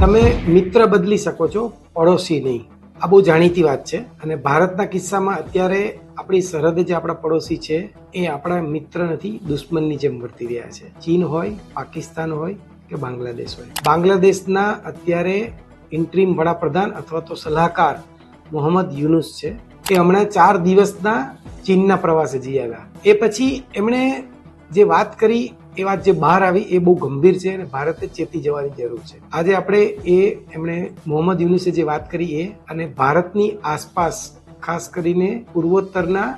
તમે મિત્ર બદલી શકો છો, પડોશી નહીં. આ બહુ જાણીતી વાત છે અને ભારતના કિસ્સામાં અત્યારે આપણી સરહદ જે આપણા પડોશી છે, એ આપણા મિત્ર નથી, દુશ્મનની જેમ વર્તી રહ્યા છે. ચીન હોય, પાકિસ્તાન હોય કે બાંગ્લાદેશ હોય. બાંગ્લાદેશના અત્યારે ઇન્ટ્રીમ વડાપ્રધાન અથવા તો સલાહકાર મોહમ્મદ યુનુસ છે. એ હમણાં ચાર દિવસના ચીનના પ્રવાસે જઈ આવ્યા. એ પછી એમણે જે વાત કરી એ વાત જે બહાર આવી એ બહુ ગંભીર છે અને ભારતે ચેતી જવાની જરૂર છે. આજે આપણે એ એમણે મોહમ્મદ યુનુસે જે વાત કરી એ અને ભારતની આસપાસ ખાસ કરીને પૂર્વોત્તરના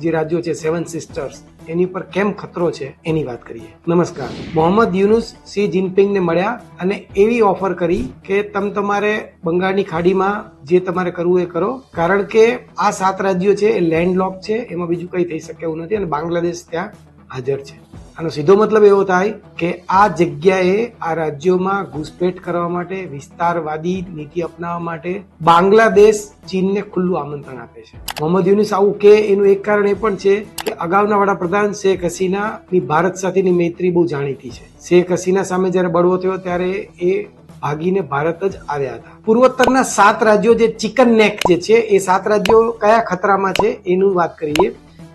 જે રાજ્યો છે સેવન સિસ્ટર્સ એની પર કેમ ખતરો છે એની વાત કરીએ. નમસ્કાર. મોહમ્મદ યુનુસ સી જિનપિંગને મળ્યા અને એવી ઓફર કરી કે તમ તમારે બંગાળની ખાડીમાં જે તમારે કરવું એ કરો. કારણ કે આ સાત રાજ્યો છે, એ લેન્ડલોક છે, એમાં બીજું કંઈ થઈ શકે એવું નથી અને બાંગ્લાદેશ ત્યાં હાજર છે. આનો સીધો મતલબ એવો થાય કે આ જગ્યાએ આ રાજ્યોમાં ઘૂસપેઠ કરવા માટે, વિસ્તારવાદી નીતિ અપનાવવા માટે બાંગ્લાદેશ ચીનને ખુલ્લું આમંત્રણ આપે છે. મોહમ્મદ યુનિસ આવું કે એનું એક કારણ એ પણ છે કે અગાઉના વડાપ્રધાન શેખ હસીનાની ભારત સાથેની મૈત્રી બહુ જાણીતી છે. શેખ હસીના સામે જ્યારે બળવો થયો ત્યારે એ ભાગીને ભારત જ આવ્યા હતા. પૂર્વોત્તરના સાત રાજ્યો જે ચિકન નેક જે છે, એ સાત રાજ્યો કયા ખતરામાં છે એનું વાત કરીએ.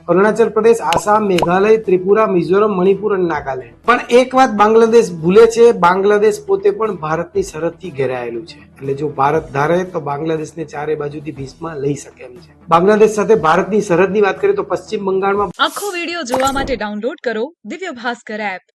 અરુણાચલ પ્રદેશ, આસામ, મેઘાલય, ત્રિપુરા, મિઝોરમ, મણિપુર અને નાગાલેન્ડ. પણ એક વાત બાંગ્લાદેશ ભૂલે છે, બાંગ્લાદેશ પોતે પણ ભારતની સરહદથી ઘેરાયેલું છે. એટલે જો ભારત ધારે તો બાંગ્લાદેશને ચારે બાજુથી ભીસમાં લઈ શકે એમ છે. બાંગ્લાદેશ સાથે ભારતની સરહદની વાત કરીએ તો પશ્ચિમ બંગાળમાં આખો વીડિયો જોવા માટે ડાઉનલોડ કરો દિવ્ય ભાસ્કર એપ